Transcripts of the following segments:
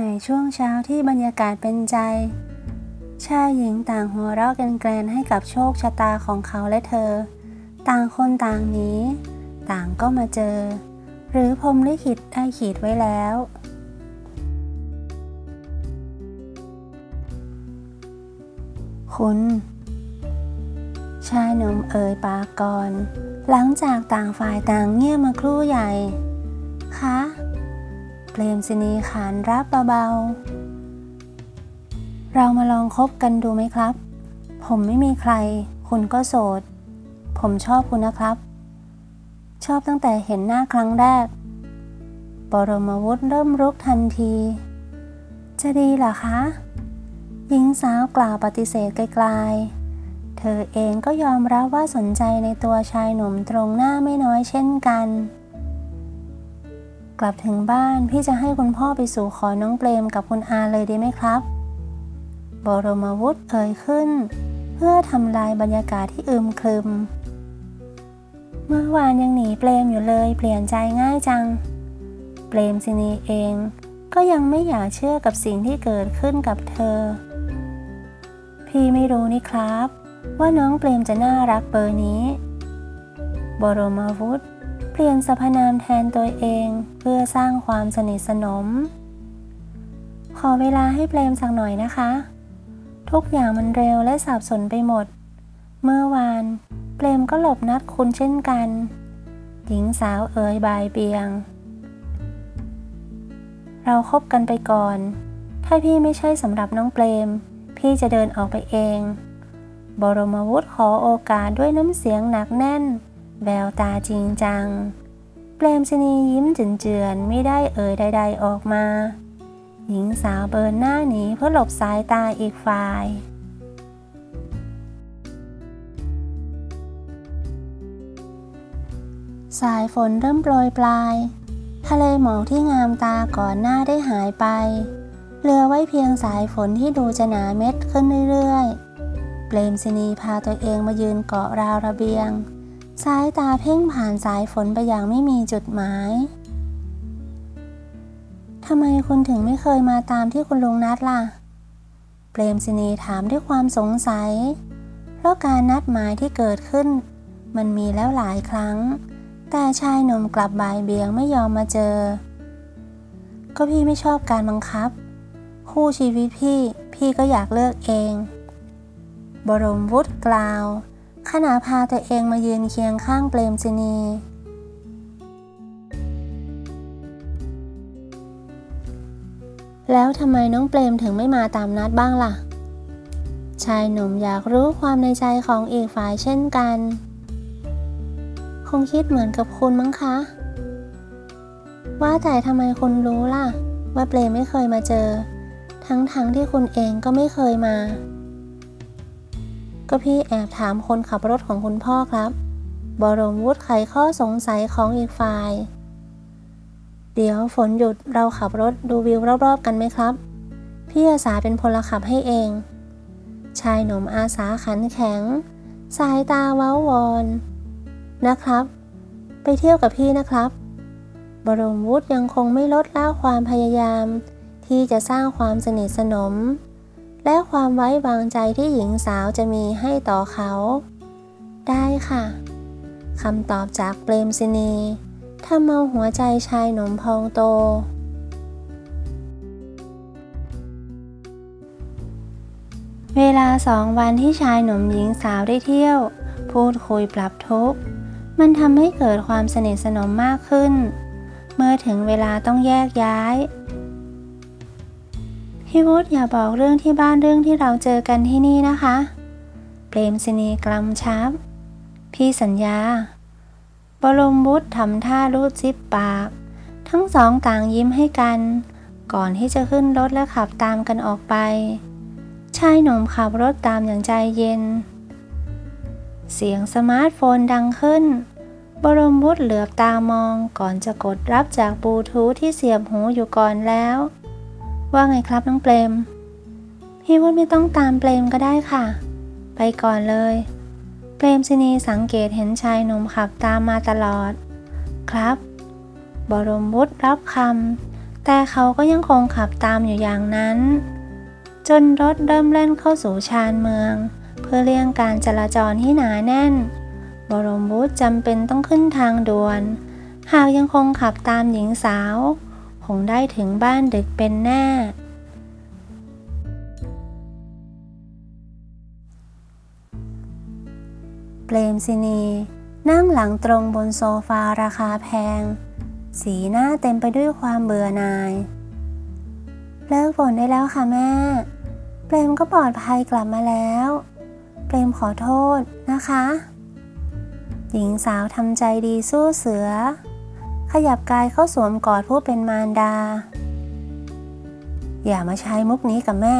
ในช่วงเช้าที่บรรยากาศเป็นใจ ชายหญิงต่างหัวเราะกันแกลนให้กับโชคชะตาของเขาและเธอ ต่างคนต่างหนีต่างก็มาเจอ หรือพรหมลิขิตได้ขีดไว้แล้ว คุณ ชายหนุ่มเอ่ยปากก่อน หลังจากต่างฝ่ายต่างเงียบมาครู่ใหญ่ คะ เปรมสินีขานรับเบาๆ เรามาลองคบกันดูไหมครับ ผมไม่มีใคร คุณก็โสด ผมชอบคุณนะครับ ชอบตั้งแต่เห็นหน้าครั้งแรก ปรมวุฒิเริ่มรุกทันที จะดีเหรอคะ หญิงสาวกล่าวปฏิเสธไกลๆ เธอเองก็ยอมรับว่าสนใจในตัวชายหนุ่มตรงหน้าไม่น้อยเช่นกัน กลับถึงบ้านพี่จะให้คุณพ่อไปสู่ขอน้องเปรมกับคุณอาเลยดีไหมครับ บรมวุฒิเอ่ยขึ้น เพื่อทำลายบรรยากาศที่อึมครึม เมื่อวานยังหนีเปรมอยู่เลยเปลี่ยนใจง่ายจัง เปรมสินีเอง ก็ยังไม่อยากเชื่อกับสิ่งที่เกิดขึ้นกับเธอ พี่ไม่รู้นี่ครับ ว่าน้องเปรมจะน่ารักเบอร์นี้ บรมวุฒิ เปลี่ยนสรรพนามแทนตัวเองเพื่อสร้างความสนิทสนม ขอเวลาให้เปรมสักหน่อยนะคะ ทุกอย่างมันเร็วและสับสนไปหมด เมื่อวานเปรมก็หลบนัดคุณเช่นกัน หญิงสาวเอ๋ยบายเบียง เราคบกันไปก่อน ถ้าพี่ไม่ใช่สำหรับน้องเปรม พี่จะเดินออกไปเอง บรมวุฒิขอโอกาสด้วยน้ำเสียงหนักแน่น แววตาจริงจัง เปรมชนียิ้มเจือนๆไม่ได้เอ่ยใด ๆออกมา หญิงสาวเบินหน้าหนีเพื่อหลบสายตาอีกฝ่ายสายฝนเริ่มโปรยปลาย ทะเลหมอกที่งามตาก่อนหน้าได้หายไป เหลือไว้เพียงสายฝนที่ดูจะหนาเม็ดขึ้นเรื่อยๆ เปรมสินีพาตัวเองมายืนเกาะราวระเบียง สายตาเพ่งผ่านสายฝนไปอย่างไม่มีจุดหมายทำไมคุณถึงไม่เคยมาตามที่คุณลุงนัดล่ะ เปรมสินีถามด้วยความสงสัย เพราะการนัดหมายที่เกิดขึ้น มันมีแล้วหลายครั้ง แต่ชายหนุ่มกลับบ่ายเบียงไม่ยอมมาเจอ ก็พี่ไม่ชอบการบังคับ คู่ชีวิตพี่ พี่ก็อยากเลิกเอง บรมวุฒิกล่าว ขณะพาตัวเองมายืนเคียงข้างเปรมสินี แล้วทำไมน้องเปรมถึงไม่มาตามนัดบ้างล่ะ ชายหนุ่มอยากรู้ความในใจของอีกฝ่ายเช่นกัน คงคิดเหมือนกับคุณมั้งคะ ว่าแต่ทำไมคุณรู้ล่ะ ว่าเปรมไม่เคยมาเจอ ทั้งๆทที่คุณเองก็ไม่เคยมา ก็พี่แอบถามคนขับรถของคุณพ่อครับ บรมวุฒิไขข้อสงสัยของอีกฝ่าย เดี๋ยวฝนหยุดเราขับรถดูวิวรอบๆกันไหมครับ พี่อาสาเป็นพลขับให้เอง ชายหนุ่มอาสาขันแข็ง สายตาเว้าวอน นะครับ ไปเที่ยวกับพี่นะครับ บรมวุฒิยังคงไม่ลดละความพยายาม ที่จะสร้างความสนิทสนม และความไว้วางใจที่หญิงสาวจะมีให้ต่อเขา ได้ค่ะคำตอบจากเปรมสินีทำเอาหัวใจชายหนุ่มพองโต เวลาสองวันที่ชายหนุ่มหญิงสาวได้เที่ยว พูดคุยปรับทุกข์มันทำให้เกิดความสนิทสนมมากขึ้น เมื่อถึงเวลาต้องแยกย้าย พี่วุฒิอย่าบอกเรื่องที่บ้านเรื่องที่เราเจอกันที่นี่นะคะ เปรมสินีกลำชับ พี่สัญญา บรมวุฒิทำท่ารูดซิปปาก ทั้งสองต่างยิ้มให้กัน ก่อนที่จะขึ้นรถและขับตามกันออกไป ชายหนุ่มขับรถตามอย่างใจเย็น เสียงสมาร์ทโฟนดังขึ้น บรมวุฒิเหลือบตามองก่อนจะกดรับจากบลูทูธที่เสียบหูอยู่ก่อนแล้ว ว่าไงครับน้องเปรม พี่วุฒิไม่ต้องตามเปรมก็ได้ค่ะ ไปก่อนเลย เปรมสินีสังเกตเห็นชายหนุ่มขับตามมาตลอด ครับ บรมวุฒิรับคำแต่เขาก็ยังคงขับตามอยู่อย่างนั้น จนรถเริ่มเล่นเข้าสู่ชานเมือง เพื่อเลี่ยงการจราจรที่หนาแน่น บรมวุฒิจำเป็นต้องขึ้นทางด่วน หากยังคงขับตามหญิงสาว คงได้ถึงบ้านดึกเป็นแน่ เปรมสินี นั่งหลังตรงบนโซฟาราคาแพง สีหน้าเต็มไปด้วยความเบื่อหน่าย เลิกบ่นได้แล้วค่ะแม่ เปรมก็ปลอดภัยกลับมาแล้ว เปรมขอโทษนะคะ หญิงสาวทำใจดีสู้เสือ ขยับกายเข้าสวมกอดผู้เป็นมารดา อย่ามาใช้มุกนี้กับแม่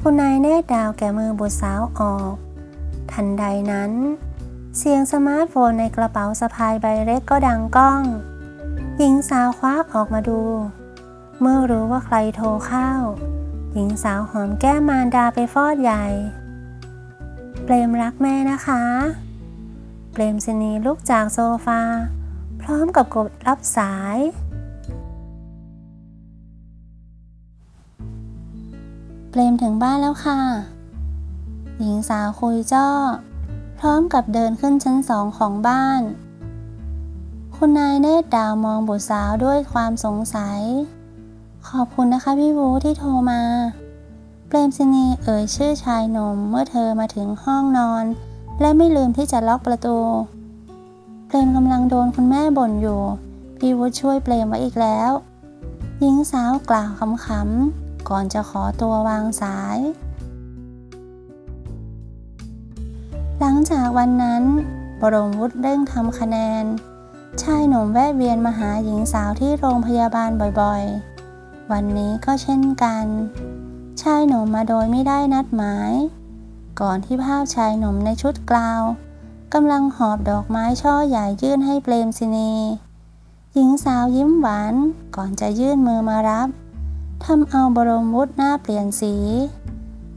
คุณนายเนตรดาวแก่มือบุตรสาวออก ทันใดนั้น เสียงสมาร์ทโฟนในกระเป๋าสะพายใบเล็กก็ดังก้อง หญิงสาวคว้าออกมาดู เมื่อรู้ว่าใครโทรเข้า หญิงสาวหอมแก้มมารดาไปฟอดใหญ่ เปรมรักแม่นะคะ เปรมสนีลุกจากโซฟา พร้อมกับกดรับสาย เปรมถึงบ้านแล้วค่ะ หญิงสาวคุยจ้อ พร้อมกับเดินขึ้นชั้นสองของบ้าน คุณนายเนตรดาวมองบุตรสาวด้วยความสงสัย ขอบคุณนะคะพี่วูที่โทรมา เปรมสินีเอ่ยชื่อชายหนุ่มเมื่อเธอมาถึงห้องนอน และไม่ลืมที่จะล็อกประตู เปรมกำลังโดนคุณแม่บ่นอยู่ พี่วุฒช่วยเปรมไว้อีกแล้ว หญิงสาวกล่าวขำๆ ก่อนจะขอตัววางสาย หลังจากวันนั้นบรมวุฒิเร่งทำคะแนน ชายหนุ่มแวะเวียนมาหาหญิงสาวที่โรงพยาบาลบ่อยๆ วันนี้ก็เช่นกัน ชายหนุ่มมาโดยไม่ได้นัดหมาย ก่อนที่ภาพชายหนุ่มในชุดกลาว กำลังหอบดอกไม้ช่อใหญ่ยื่นให้เปรมสินีหญิงสาวยิ้มหวานก่อนจะยื่นมือมารับทำเอาบรมวุฒิหน้าเปลี่ยนสี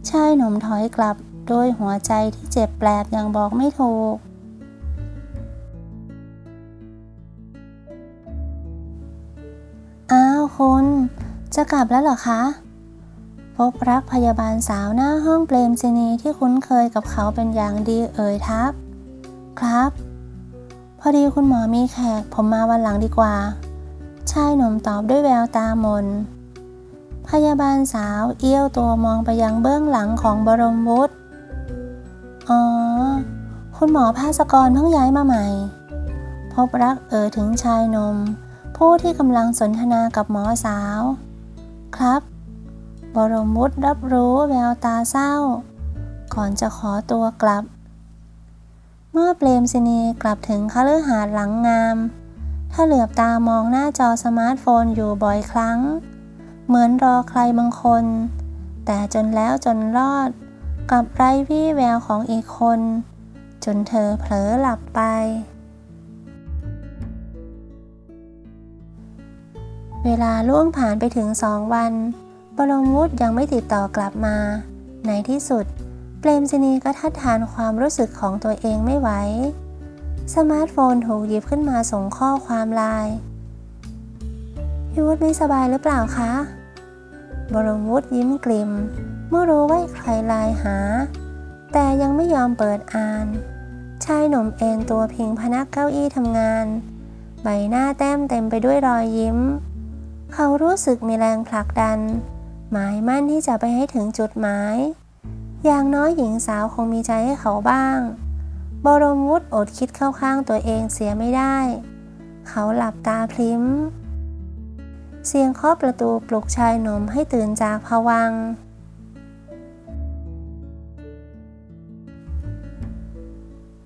ชายหนุ่มถอยกลับโดยหัวใจที่เจ็บแปลบอย่างบอกไม่ถูก อ้าวคุณ จะกลับแล้วเหรอคะ พบรักพยาบาลสาวหน้าห้องเปรมซินีที่คุ้นเคยกับเขาเป็นอย่างดีเอ่ยทัก ครับ พอดีคุณหมอมีแขก ผมมาวันหลังดีกว่า ชายหนุ่มตอบด้วยแววตามน พยาบาลสาวเอี้ยวตัวมองไปยังเบื้องหลังของบรมวุฒิอ๋อ คุณหมอภาสกรเพิ่งย้ายมาใหม่ พบรักเอ่ยถึงชายหนุ่มผู้ที่กำลังสนทนากับหมอสาว ครับ บรมวุฒิรับรู้แววตาเศร้า ก่อนจะขอตัวกลับ เมื่อเปรมสินีกลับถึงคฤหาสน์หลังงาม ถ้าเหลือบตามองหน้าจอสมาร์ทโฟนอยู่บ่อยครั้ง เหมือนรอใครบางคน แต่จนแล้วจนรอด กับไร้วี่แววของอีกคน จนเธอเผลอหลับไป เวลาล่วงผ่านไปถึงสองวัน บรมวุฒิยังไม่ติดต่อกลับมา ในที่สุด รมสินีก็ทัดทานความรู้สึกของตัวเองไม่ไหว สมาร์ทโฟนถูกหยิบขึ้นมาส่งข้อความไลน์พี่วุฒิไม่สบายหรือเปล่าคะ บรมวุฒิยิ้มกลิ่ม เมื่อรู้ว่าใครไลน์หา แต่ยังไม่ยอมเปิดอ่าน ชายหนุ่มเอนตัวพิงพนักเก้าอี้ทำงาน ใบหน้าแต้มเต็มไปด้วยรอยยิ้ม เขารู้สึกมีแรงผลักดัน หมายมั่นที่จะไปให้ถึงจุดหมาย อย่างน้อยหญิงสาวคงมีใจให้เขาบ้าง บรมวุฒิอดคิดเข้าข้างตัวเองเสียไม่ได้ เขาหลับตาพลิ้ม เสียงเคาะประตูปลุกชายหนุ่มให้ตื่นจากภวัง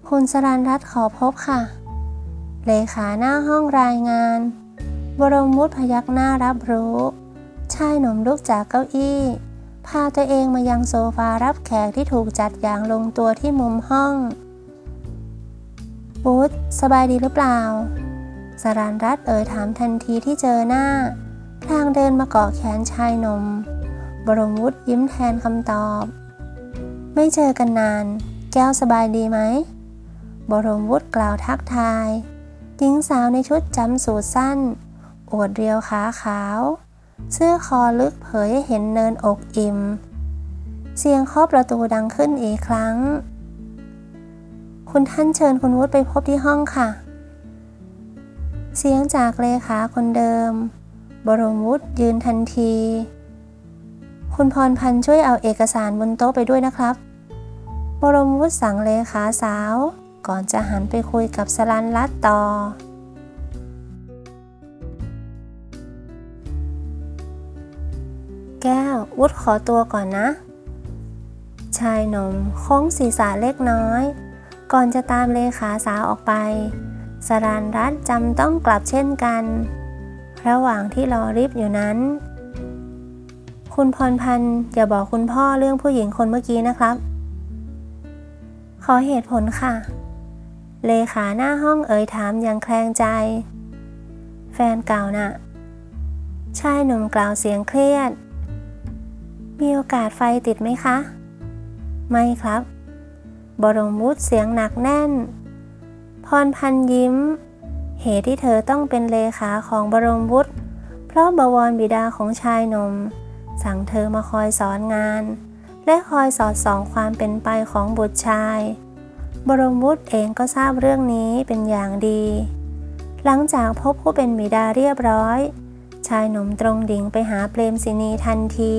คุณสรันรัตขอพบค่ะ เลขาหน้าห้องรายงาน บรมวุฒิพยักหน้ารับรู้ ชายหนุ่มลุกจากเก้าอี้ พาตัวเองมายังโซฟารับแขกที่ถูกจัดอย่างลงตัวที่มุมห้องบูธสบายดีหรือเปล่าสรานรัตเอ่ยถามทันทีที่เจอหน้า พลางเดินมาเกาะแขนชายหนุ่ม บรมวุฒิยิ้มแทนคำตอบ ไม่เจอกันนาน แก้วสบายดีไหม บรมวุฒิกล่าวทักทาย หญิงสาวในชุดจำสูทสั้น อวดเรียวขาขาว เสื้อคอลึกเผยเห็นเนินอกอิ่ม เสียงเคาะประตูดังขึ้นอีกครั้ง คุณท่านเชิญคุณวุฒิไปพบที่ห้องค่ะ เสียงจากเลขาคนเดิม บรมวุฒิยืนทันที คุณพรพันธ์ช่วยเอาเอกสารบนโต๊ะไปด้วยนะครับ บรมวุฒิสั่งเลขาสาว ก่อนจะหันไปคุยกับสลันรัตน์ต่อ แก้ว วุฒิขอตัวก่อนนะ ชายหนุ่มโค้งศีรษะเล็กน้อย ก่อนจะตามเลขาสาวออกไป สรานรัตจำต้องกลับเช่นกัน ระหว่างที่รอริบอยู่นั้น คุณพรพันธ์อย่าบอกคุณพ่อเรื่องผู้หญิงคนเมื่อกี้นะครับ ขอเหตุผลค่ะ เลขาหน้าห้องเอ่ยถามอย่างแคลงใจ แฟนเก่าน่ะชายหนุ่มกล่าวเสียงเครียด มีโอกาสไฟติดไหมคะ ไม่ครับ บรมวุฒิเสียงหนักแน่น พรพันยิ้ม เหตุที่เธอต้องเป็นเลขาของบรมวุฒิเพราะบวรบิดาของชายหนุ่มสั่งเธอมาคอยสอนงาน และคอยสอดส่องความเป็นไปของบุตรชาย บรมวุฒิเองก็ทราบเรื่องนี้เป็นอย่างดี หลังจากพบผู้เป็นบิดาเรียบร้อย ชายหนุ่มตรงดิ่งไปหาเปรมศินีทันที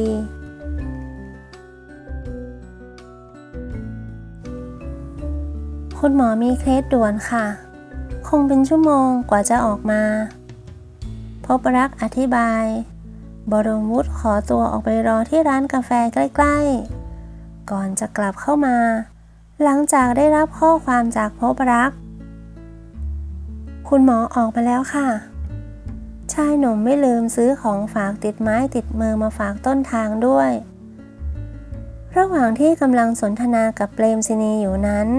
คุณหมอมีเคสด่วนค่ะ คงเป็นชั่วโมงกว่าจะออกมา พบรักอธิบาย บรมวุฒิขอตัวออกไปรอที่ร้านกาแฟใกล้ๆ ก่อนจะกลับเข้ามา หลังจากได้รับข้อความจากพบรัก คุณหมอออกมาแล้วค่ะ ชายหนุ่มไม่ลืมซื้อของฝากติดไม้ติดมือมาฝากต้นทางด้วย ระหว่างที่กำลังสนทนากับเปรมศินีอยู่นั้น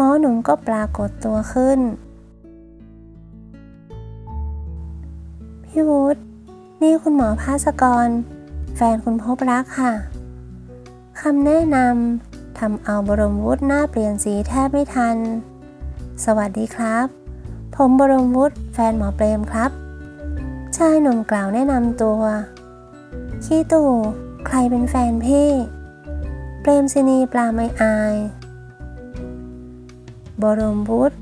หมอหนุ่มก็ปรากฏตัวขึ้น พี่วุฒินี่คุณหมอภาสกร แฟนคุณพบรักค่ะคำแนะนำทำเอาบรมวุฒิหน้าเปลี่ยนสีแทบไม่ทัน สวัสดีครับ ผมบรมวุฒิแฟนหมอเปรมครับ ชายหนุ่มกล่าวแนะนำตัว ขี้ตู่ ใครเป็นแฟนพี่ เปรมศินีปลาไม่อาย บรมวุฒิ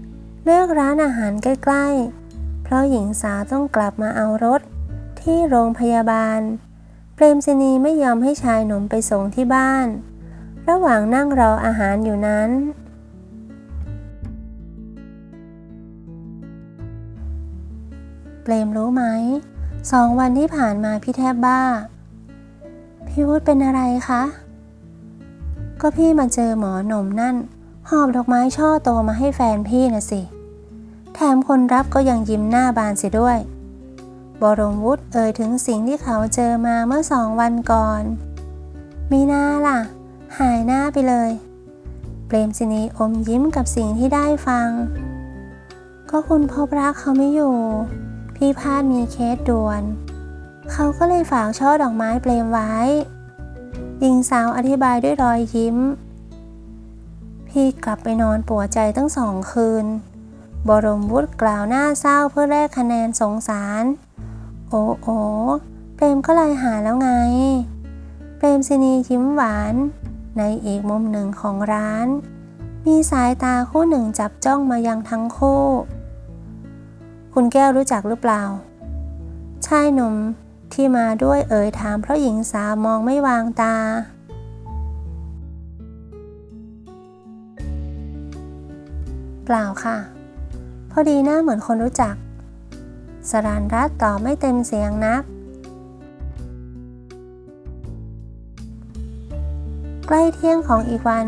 เลือกร้านอาหารใกล้ๆ เพราะหญิงสาวต้องกลับมาเอารถที่โรงพยาบาล เปรมศินีไม่ยอมให้ชายหนุ่มไปส่งที่บ้าน ระหว่างนั่งรออาหารอยู่นั้น เปรมรู้ไหม สองวันที่ผ่านมาพี่แทบบ้า พี่วุฒิเป็นอะไรคะ ก็พี่มาเจอหมอหนุ่มนั่น หอบดอกไม้ช่อโตมาให้แฟนพี่นะสิ แถมคนรับก็ยังยิ้มหน้าบานเสียด้วย บรมวุฒิเอ่ยถึงสิ่งที่เขาเจอมาเมื่อสองวันก่อน มีหน้าล่ะ หายหน้าไปเลย เปรมศินีอมยิ้มกับสิ่งที่ได้ฟัง ก็คุณพบรักเขาไม่อยู่ พี่พาดมีเคสด่วน เขาก็เลยฝากช่อดอกไม้เปรมไว้หญิงสาวอธิบายด้วยรอยยิ้ม พี่กลับไปนอนปวดใจตั้งสองคืน บรมวุฒิกล่าวหน้าเศร้าเพื่อแลกคะแนนสงสาร โอ้โอเปรมก็เลยหาแล้วไง เปรมศินียิ้มหวาน ในอีกมุมหนึ่งของร้าน มีสายตาคู่หนึ่งจับจ้องมายังทั้งคู่ คุณแก้วรู้จักหรือเปล่า ชายหนุ่มที่มาด้วยเอ่ยถามเพราะหญิงสาวมองไม่วางตา เปล่าค่ะ พอดีหน้าเหมือนคนรู้จัก สรานรัตตอบไม่เต็มเสียงนัก ใกล้เที่ยงของอีกวัน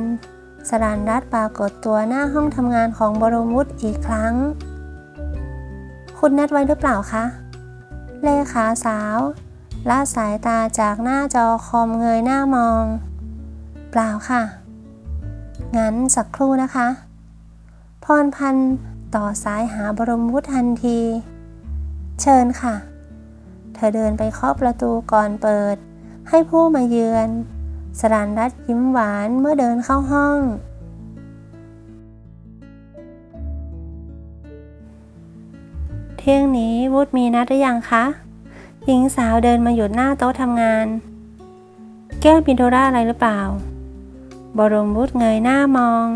สรานรัตปรากฏตัวหน้าห้องทำงานของบรมวุฒิอีกครั้ง คุณนัดไว้หรือเปล่าคะ เลขาสาวละสายตาจากหน้าจอคอมเงยหน้ามอง เปล่าค่ะ งั้นสักครู่นะคะ พรพันธ์ต่อสายหาบรมวุฒิทันที เชิญค่ะ เธอเดินไปเคาะประตูก่อนเปิด ให้ผู้มาเยือน สรันรัตยิ้มหวานเมื่อเดินเข้าห้องทที่ยงนี้วุฒมีนัดหรือยังคะ หญิงสาวเดินมาหยุดหน้าโต๊ะทำงาน แก้วปิโดราอะไรหรือเปล่า บรมวุฒเงยหน้ามอง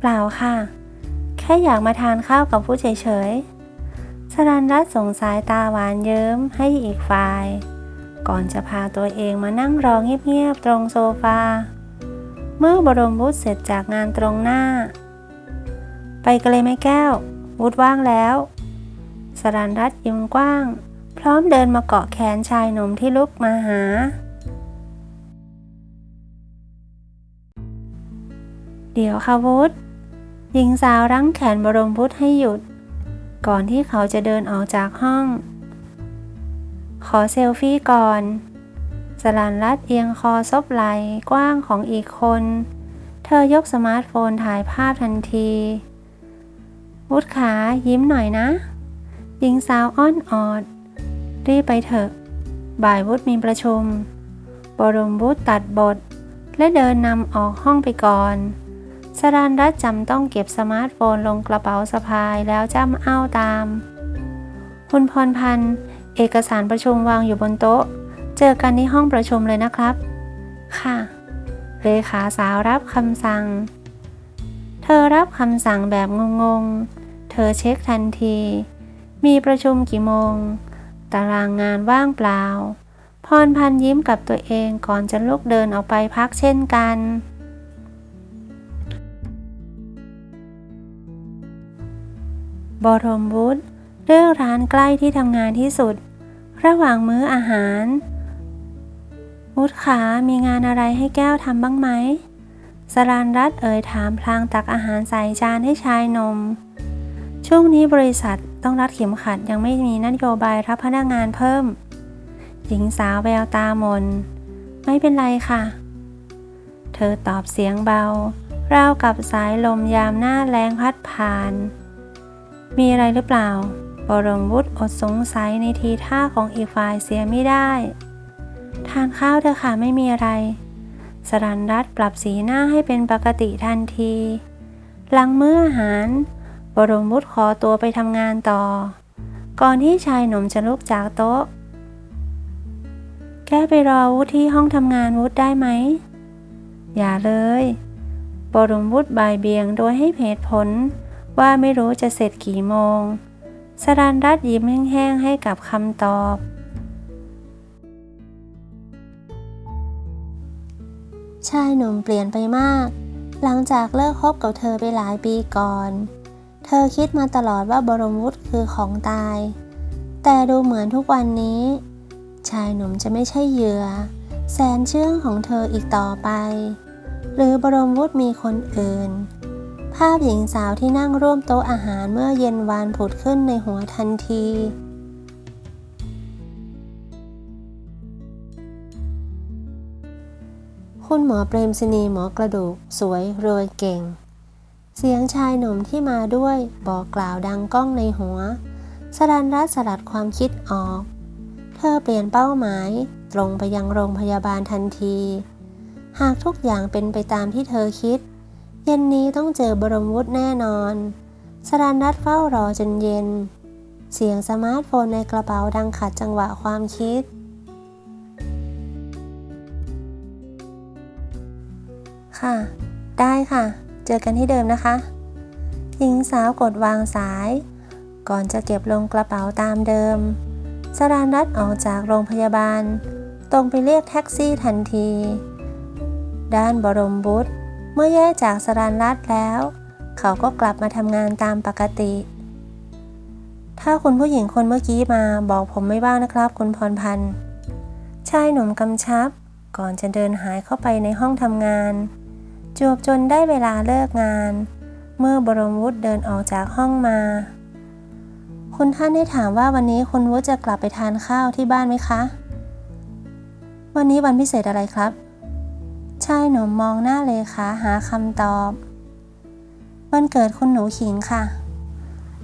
เปล่าค่ะ แค่อยากมาทานข้าวกับผู้เฉยๆสรันรัตสงสายตาหวานเยิ้มให้อีกฝ่าย ก่อนจะพาตัวเองมานั่งรอเงียบๆตรงโซฟา เมื่อบรมวุฒเสร็จจากงานตรงหน้า ไปกันเลยไหมแก้ว วุฒว่างแล้ว สรันรัตยิ้มกว้าง พร้อมเดินมาเกาะแขนชายหนุ่มที่ลุกมาหาเดี๋ยวค่ะวุฒ หญิงสาวรั้งแขนบรมวุฒให้หยุด ก่อนที่เขาจะเดินออกจากห้อง ขอเซลฟี่ก่อน สลันรัดเอียงคอซบไหลกว้างของอีกคน เธอยกสมาร์ทโฟนถ่ายภาพทันทีวุฒขายิ้มหน่อยนะ หญิงสาวอ้อนออด รีบไปเถอะ บ่ายวุฒมีประชุม บรมวุฒตัดบท และเดินนำออกห้องไปก่อน รันรัตจำต้องเก็บสมาร์ทโฟนลงกระเป๋าสะพายแล้วจำเอาตาม คุณพรพันธ์ เอกสารประชุมวางอยู่บนโต๊ะ เจอกันที่ห้องประชุมเลยนะครับ ค่ะ เลขาสาวรับคำสั่ง เธอรับคำสั่งแบบงงๆ เธอเช็คทันที มีประชุมกี่โมง ตารางงานว่างเปล่า พรพันธ์ยิ้มกับตัวเองก่อนจะลุกเดินออกไปพักเช่นกัน บรมวุฒิเลือกร้านใกล้ที่ทำงานที่สุด ระหว่างมื้ออาหาร วุฒิขามีงานอะไรให้แก้วทำบ้างไหมสรานรัตเอ่ยถามพลางตักอาหารใส่จานให้ชายนม ช่วงนี้บริษัทต้องรัดเข็มขัดยังไม่มีนโยบายรับพนักงานเพิ่ม หญิงสาวแววตามน ไม่เป็นไรค่ะ เธอตอบเสียงเบาราวกับสายลมยามหน้าแรงพัดผ่าน มีอะไรหรือเปล่า บรมวุฒิอดสงสัยในทีท่าของอีกฝ่ายเสียไม่ได้ ทานข้าวเถอะค่ะไม่มีอะไร สรันรัตปรับสีหน้าให้เป็นปกติทันที หลังมื้ออาหาร บรมวุฒิขอตัวไปทำงานต่อ ก่อนที่ชายหนุ่มจะลุกจากโต๊ะ แกไปรอวุฒิที่ห้องทำงานวุฒิได้ไหม อย่าเลย บรมวุฒิบายเบียงโดยให้เหตุผล ว่าไม่รู้จะเสร็จกี่โมง สรันรัตยิ้มแห้งๆให้กับคำตอบ ชายหนุ่มเปลี่ยนไปมาก หลังจากเลิกคบกับเธอไปหลายปีก่อน เธอคิดมาตลอดว่าบรมวุฒิคือของตาย แต่ดูเหมือนทุกวันนี้ ชายหนุ่มจะไม่ใช่เหยื่อ แสนเชื่องของเธออีกต่อไป หรือบรมวุฒิมีคนอื่น ภาพหญิงสาวที่นั่งร่วมโต๊ะอาหารเมื่อเย็นวานผุดขึ้นในหัวทันที คุณหมอเปรมศนีหมอกระดูก สวยรวยเก่ง เสียงชายหนุ่มที่มาด้วยบอกกล่าวดังก้องในหัว สรันรัตสลัดความคิดออก เธอเปลี่ยนเป้าหมาย ตรงไปยังโรงพยาบาลทันที หากทุกอย่างเป็นไปตามที่เธอคิด เย็นนี้ต้องเจอบรมวุฒิแน่นอน สรันรัตเฝ้ารอจนเย็น เสียงสมาร์ทโฟนในกระเป๋าดังขัดจังหวะความคิด ค่ะ ได้ค่ะ เจอกันที่เดิมนะคะ หญิงสาวกดวางสาย ก่อนจะเก็บลงกระเป๋าตามเดิม สรานรัตออกจากโรงพยาบาล ตรงไปเรียกแท็กซี่ทันที ด้านบรมบุตร เมื่อแยกจากสรานรัตแล้ว เขาก็กลับมาทำงานตามปกติ ถ้าคุณผู้หญิงคนเมื่อกี้มาบอกผมไม่ว่างนะครับ คุณพรพันธ์ชายหนุ่มกำชับ ก่อนจะเดินหายเข้าไปในห้องทำงาน จวบจนได้เวลาเลิกงาน เมื่อบรมวุฒิเดินออกจากห้องมา คุณท่านได้ถามว่าวันนี้คุณวุฒิจะกลับไปทานข้าวที่บ้านไหมคะ วันนี้วันพิเศษอะไรครับ ชายหนุ่มมองหน้าเลขาหาคำตอบ วันเกิดคุณหนูขิงค่ะ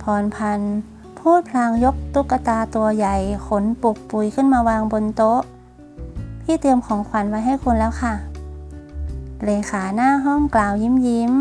พรพันธ์พูดพลางยกตุ๊กตาตัวใหญ่ขนปุกปุยขึ้นมาวางบนโต๊ะ พี่เตรียมของขวัญไว้ให้คุณแล้วค่ะ เลขาหน้าห้องกล่าวยิ้มยิ้ม